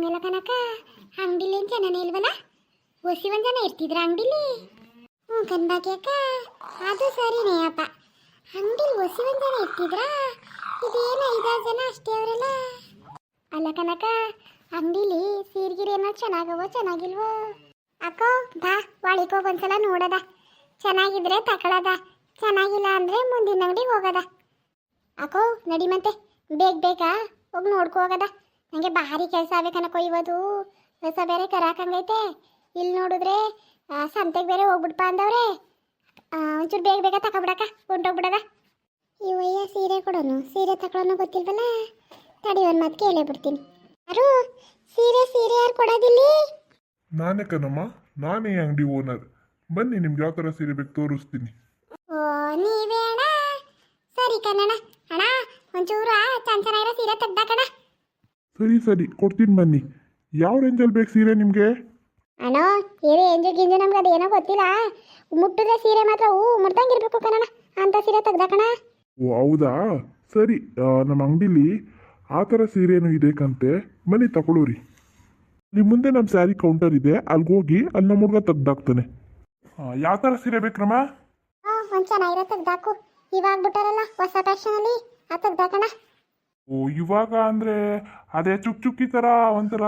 ಹಂಗಲ್ಲ ತನಕ ಅಂಗಡಿಲಿ ಏನು ಜನನೇ ಇಲ್ವಲ್ಲ? ಒಸಿ ಒಂದು ಜನ ಇರ್ತಿದ್ರ ಅಂಗಡಿಲಿ? ಹ್ಞೂ ಕನ್ಬಾಕ್ಯಾಕ ಅದು ಸರಿನೇ ಅಪ್ಪ. ಅಂಗಡಿಲಿ ಒಸಿ ಒಂದು ಜನ ಇರ್ತಿದ್ರ? ಇದೇನು ಐದಾರು ಜನ ಅಷ್ಟೇ ಅವರೆಲ್ಲ? ಅಲ್ಲ ಕನಕ ಅಂಗಡಿಲಿ ಸೀರ್ಗಿರಿ ಏನೋ ಚೆನ್ನಾಗವೋ ಚೆನ್ನಾಗಿಲ್ವೋ? ಅಕ್ಕೋ, ಬಾ ಹೋಗಿ ಒಂದ್ಸಲ ನೋಡದ. ಚೆನ್ನಾಗಿದ್ರೆ ತಕೊಳದ. ಚೆನ್ನಾಗಿಲ್ಲ ಅಂದ್ರೆ ಮುಂದಿನ ಅಂಗಡಿಗೆ ಹೋಗದ. ಅಕ್ಕೋ, ನಡಿ ಮತ್ತೆ. ಬೇಗ ಬೇಗ ಹೋಗಿ ನೋಡ್ಕೋ ಹೋಗದ. ನನಗೆ ಭಾರಿ ಕೆಲಸ ಆಗ್ಬೇಕನಕೋ ಇವತ್ತು. ಹೊಸ ಬೇರೆ ಕರಾಕಂಗೈತೆ ಇಲ್ಲಿ ನೋಡಿದ್ರೆ ಸಂತೆಗೆ ಬೇರೆ ಹೋಗ್ಬಿಡ್ಪ ಅಂದವ್ರೆ. ಒಂಚೂರು ಬೇಗ ಬೇಗ ತಗೊಬಿಡಕ ಹೊಂಟೋಗ್ಬಿಡದ. ಇವಯ್ಯ ಸೀರೆ ಕೊಡೋನು. ಸೀರೆ ತಗೊಳೋನು ಗೊತ್ತಿಲ್ವಲ್ಲ? ತಡಿ ಒಂದು ಮಾತು ಕೇಳೇ ಬಿಡ್ತೀನಿ. ಯಾರು? ಸೀರೆ ಸೀರೆ ಯಾರು ಕೊಡೋದಿಲ್ಲ? ನಾನೇ ಕಣಮ್ಮ. ನಾನೇ ಅಂಗಡಿ ಓನರ್. ಬನ್ನಿ ನಿಮ್ಗೆ ಯಾವ ಥರ ಸೀರೆ ಬೇಕು ತೋರಿಸ್ತೀನಿ. ಓ ನೀವೇಣ ಸರಿ ಕಣಣ್ಣ ಅಣ್ಣ ಒಂಚೂರು ಚಂದ ಚೆನ್ನಾಗಿರೋ ಸೀರೆ ತೆಗ್ದಾಕಣ ಸರಿ ಸರಿ ಕೊಡ್ತೀನಿ ಬನ್ನಿ. ಯಾವ ರೇಂಜಲ್ಲಿ ಬೇಕು ಸೀರೆ ನಿಮಗೆ? ಅಣ್ಣ ಏನೇ ಎಂಜು ಗಿಂಜು ನಮ್ಗೆ ಅದೇನೋ ಗೊತ್ತಿಲ್ಲ. ಮುಟ್ಟಿದ್ರೆ ಸೀರೆ ಮಾತ್ರ ಹೂ ಮುಟ್ದಂಗಿರ್ಬೇಕು ಕಣಣ್ಣ. ಅಂತ ಸೀರೆ ತೆಗ್ದಾಕಣ ಓ ಹೌದಾ? ಸರಿ ನಮ್ಮ ಅಂಗಡಿಲಿ ಆ ಥರ ಸೀರೆನೂ ಇದೆ ಕಂತೆ. ಬನ್ನಿ ತಗೊಳ್ಳೋರಿ. ನಿಮ್ಮ ಮುಂದೆ ನಮ್ಮ ಸ್ಯಾರಿ ಕೌಂಟರ್ ಇದೆ. ಅಲ್ಲಿಗೆ ಹೋಗಿ ಅಲ್ಲಿ ನಮ್ಮ ಹುಡುಗ ತೆಗ್ದಾಕ್ತಾನೆ. ಯಾವ ಥರ ಸೀರೆ ಬೇಕ್ರಮ್ಮ ಹಾಂ ಒಂದು ಚೆನ್ನಾಗಿರೋ ತೆಗ್ದಾಕು. ಇವಾಗ ಬಿಟ್ಟಾರಲ್ಲ ಹೊಸ ಫ್ಯಾಷನಲ್ಲಿ ಆ ತೆಗ್ದಾಕಣ ಓ ಇವಾಗ ಅಂದರೆ ಅದೇ ಚುಕ್ ಚುಕ್ಕಿ ಥರ ಒಂಥರ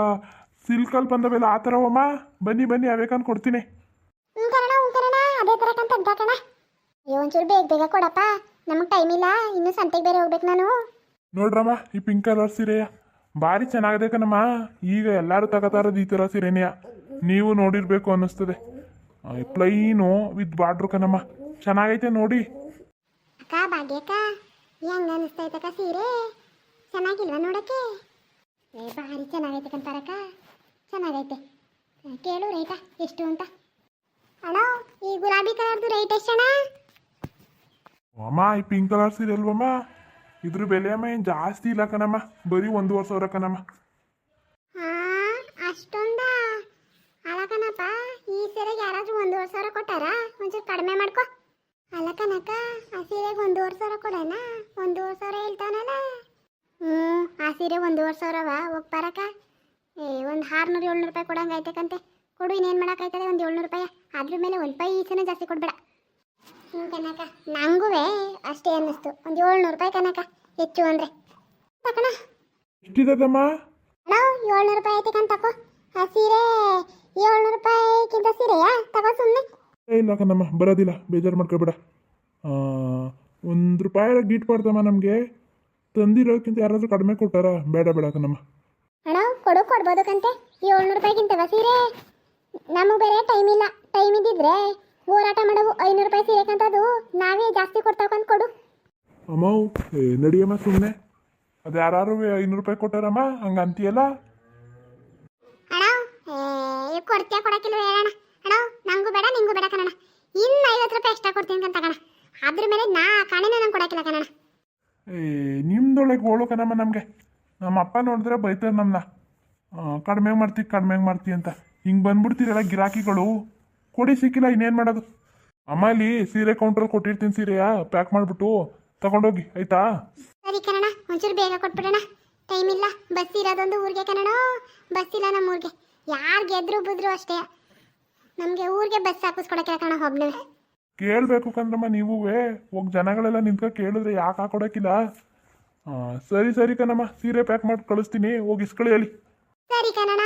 ಸಿಲ್ಕಲ್ಲಿ ಬಂದವೆಲ್ಲ ಆ ಥರವಮ್ಮ ಬನ್ನಿ ಬನ್ನಿ ಅವೇಕಂದು ಕೊಡ್ತೀನಿ. ಹ್ಞೂ ಕಣ ಹ್ಞೂ ಕಣ ಅದೇ ಥರ ಕಂತ ತೆಗ್ದಾಕಣ ಅಯ್ಯೋ ಒಂಚೂರು ಬೇಗ ಬೇಗ ಕೊಡಪ್ಪ. ನಮಗೆ ಟೈಮ್ ಇಲ್ಲ ಇನ್ನು ಸಂತೆಗೆ ಬೇರೆ ಹೋಗ್ಬೇಕು ನಾನು. ನೋಡ್ರಮ್ಮ ಈ ಪಿಂಕ್ ಕಲರ್ ಸೀರೆಯ. ಭಾರಿ ಚೆನ್ನಾಗಿದೆ ಕಣಮ್ಮ. ಈಗ ಎಲ್ಲರೂ ತಗೋತಾ ಇರೋದು ಈ ಥರ ಸೀರೆನೆಯ. ನೀವು ನೋಡಿರ್ಬೇಕು ಅನ್ನಿಸ್ತದೆ. ಪ್ಲೈನು ವಿತ್ ಬಾರ್ಡ್ರು ಕಣಮ್ಮ. ಚೆನ್ನಾಗೈತೆ ನೋಡಿ. ಅಕ್ಕ ಭಾಗ್ಯಕ್ಕ. ಹೆಂಗ ಅನಿಸ್ತೈತಕ್ಕ ಸೀರೆ? ಚೆನ್ನಾಗಿಲ್ವಾ ನೋಡಕ್ಕೆ? ಏ ಭಾರಿ ಚೆನ್ನಾಗೈತೆ ಕಂತಾರಕ್ಕ. ಚೆನ್ನಾಗೈತೆ. ಕೇಳು ರೈಟ ಎಷ್ಟು ಅಂತ. ಅಣ್ಣ ಈ ಗುಲಾಬಿ ಕಲರ್ದು ರೈಟ್ ಎಷ್ಟು ಅಣ್ಣ ಅಮ್ಮ ಈ ಪಿಂಕ್ ಕಲರ್ ಸೀರೆ ಅಲ್ವಮ್ಮ? ಇದ್ರ ಬೆಲೆ ಅಮ್ಮ ಏನು ಜಾಸ್ತಿ ಇಲ್ಲ ಕಣಮ್ಮ. ಬರೀ ಒಂದೂವರೆ ಸಾವಿರ ಕಣಮ್ಮ. ಅಷ್ಟೊಂದ? ಅಲಕನಪ್ಪ ಈ ಸೀರೆಗೆ ಯಾರಾದ್ರೂ ಒಂದೂವರೆ ಸಾವಿರ ಕೊಟ್ಟಾರ? ಒಂಚೂರು ಕಡಿಮೆ ಮಾಡ್ಕೊ. ಅಲಕನಕ್ಕ ಆ ಸೀರೆಗೆ ಒಂದೂವರೆ ಸಾವಿರ ಕೊಡೋಣ? ಒಂದೂವರೆ ಸಾವಿರ ಹೇಳ್ತಾನಲ್ಲ. ಹ್ಞೂ ಆ ಸೀರೆ ಒಂದೂವರೆ ಸಾವಿರವ ಬರಕ ಏ ಒಂದು ಆರ್ನೂರು ಏಳ್ನೂರು ರೂಪಾಯಿ ಕೊಡಂಗಾಯ್ತಕ್ಕಂತೆ ಕೊಡು ಇನ್ನೇನು ಮಾಡೋಕ್ಕಾಯ್ತದೆ? ಒಂದು ಏಳ್ನೂರು ರೂಪಾಯಿ. ಅದ್ರ ಮೇಲೆ ಒಂದು ಪೈಸೆನೂ ಜಾಸ್ತಿ ಕೊಡ್ಬೇಡ. ಹ್ಞೂ ಕನಕ ನಂಗೂ ಅಷ್ಟೇ ಅನ್ನಿಸ್ತು. ಒಂದು ಏಳ್ನೂರು ರೂಪಾಯಿ ಕನಕ ಹೆಚ್ಚು ಅಂದರೆ. ತಕಣ. ಎಷ್ಟಿದಮ್ಮ ನಾವು ಏಳ್ನೂರು ರೂಪಾಯಿ ಐತೆ ಕಣ್ ತಕೋ. ಆ ಸೀರೆ ಏಳ್ನೂರು ರೂಪಾಯಿಗಿಂತ ಸೀರೆಯಾ? ತಗೋ ಸುಮ್ಮನೆ ಏ ಇಲ್ಲ ಕಣಮ್ಮ ಬರೋದಿಲ್ಲ. ಬೇಜಾರು ಮಾಡ್ಕೊಬೇಡ. ಒಂದು ರೂಪಾಯಿ ಗೀಟ್ ಮಾಡ್ತಮ್ಮ ನಮಗೆ. ತಂದಿರೋಕ್ಕಿಂತ ಯಾರಾದರೂ ಕಡಿಮೆ ಕೊಟ್ಟಾರ? ಬೇಡ ಬೇಡ ಕಣಮ್ಮ. ಅಣ್ಣ ಕೊಡು ಕೊಡ್ಬೋದು ಕಂತೆ ಏಳ್ನೂರು ರೂಪಾಯಿಗಿಂತವ ಸೀರೆ ನಮಗೆ ಬೇರೆ ಟೈಮ್ ಇಲ್ಲ. ಟೈಮ್ ಇದ್ದಿದ್ರೆ ಹೋರಾಟ ಮಾಡೋವು ಐನೂರು ರೂಪಾಯಿ ಸೀರೆ ಕಂತದು ನಾವೇ ಜಾಸ್ತಿ ಕೊಡ್ತಾವಂತ ಕೊಡು. ಅಮ್ಮ ಏ ನಡಿಯಮ್ಮ ಸುಮ್ಮನೆ ಅದು ಯಾರು ಐನೂರು ರೂಪಾಯಿ ಕೊಟ್ಟಾರಮ್ಮ? ಹಂಗೆ ಅಂತೀಯಲ್ಲ? ಅಣ್ಣ ಏ ಕೊಡ್ತೀಯ ಕೊಡಕ್ಕಿಲ್ಲ ಹೇಳಣ್ಣ. ಅಣ್ಣ ನಂಗೂ ಬೇಡ ನಿಂಗೂ ಬೇಡ ಕಣಣ್ಣ. ಇನ್ನು ಐವತ್ತು ರೂಪಾಯಿ ಎಕ್ಸ್ಟ್ರಾ ಕೊಡ್ತೀನಿ ಅಂತ ಕಣ ಅದ್ರ ಮೇಲೆ ನಾ ಕಾಣಿನ ನಂಗೆ ಕೊಡಕ್ಕಿಲ್ಲ ಕಣಣ್ಣ. ಏ, ನಿಮ್ದೊಳಗೆ ಕಣಮ್ಮ ನಮಗೆ. ನಮ್ಮ ಅಪ್ಪ ನೋಡಿದ್ರೆ ಬೈತಾರೆ ನಮ್ಮನ್ನ ಕಡಿಮೆ ಮಾಡ್ತಿ ಕಡಿಮೆ ಮಾಡ್ತಿ ಅಂತ. ಹಿಂಗೆ ಬಂದ್ಬಿಡ್ತೀರಲ್ಲ ಗಿರಾಕಿಗಳು. ಕೊಡಿ ಸಿಕ್ಕಿಲ್ಲ, ಇನ್ನೇನು ಮಾಡೋದು? ಅಮ್ಮ ಇಲ್ಲಿ ಸೀರೆ ಕೌಂಟ್ರಲ್ಲಿ ಕೊಟ್ಟಿರ್ತೀನಿ ಸೀರೆಯ ಪ್ಯಾಕ್ ಮಾಡಿಬಿಟ್ಟು ತಗೊಂಡೋಗಿ, ಆಯ್ತಾ? ಸರಿ ಕಣ ಒಂಚೂರು ಬೇಗ ಕೊಟ್ಬಿಡೋಣ. ಟೈಮ್ ಇಲ್ಲ, ಬಸ್ ಇರೋದೊಂದು ಊರಿಗೆ ಕಣ ಬಸ್ ಇಲ್ಲ ನಮ್ಮ ಊರಿಗೆ ಯಾರು ಗೆದ್ರು ಬಿದ್ರು ಅಷ್ಟೇ. ನಮಗೆ ಊರಿಗೆ ಬಸ್ ಹಾಕಿಸ್ಕೊಡಕ್ಕೆ ಕಣ ಒಬ್ನೇ ಕೇಳಬೇಕು ಕಂದ್ರಮ್ಮ ನೀವೂ ಹೋಗಿ ಜನಗಳೆಲ್ಲ ನಿಂತ್ಕೊ ಕೇಳಿದ್ರೆ ಯಾಕೆ ಹಾಕೊಡಕ್ಕಿಲ್ಲ? ಸರಿ ಸರಿ ಕಣಮ್ಮ, ಸೀರೆ ಪ್ಯಾಕ್ ಮಾಡಿ ಕಳಿಸ್ತೀನಿ. ಹೋಗಿ ಇಸ್ಕೊಳ್ಳಿ ಹೇಳಿ ಸರಿ ಕಣಣ್ಣ.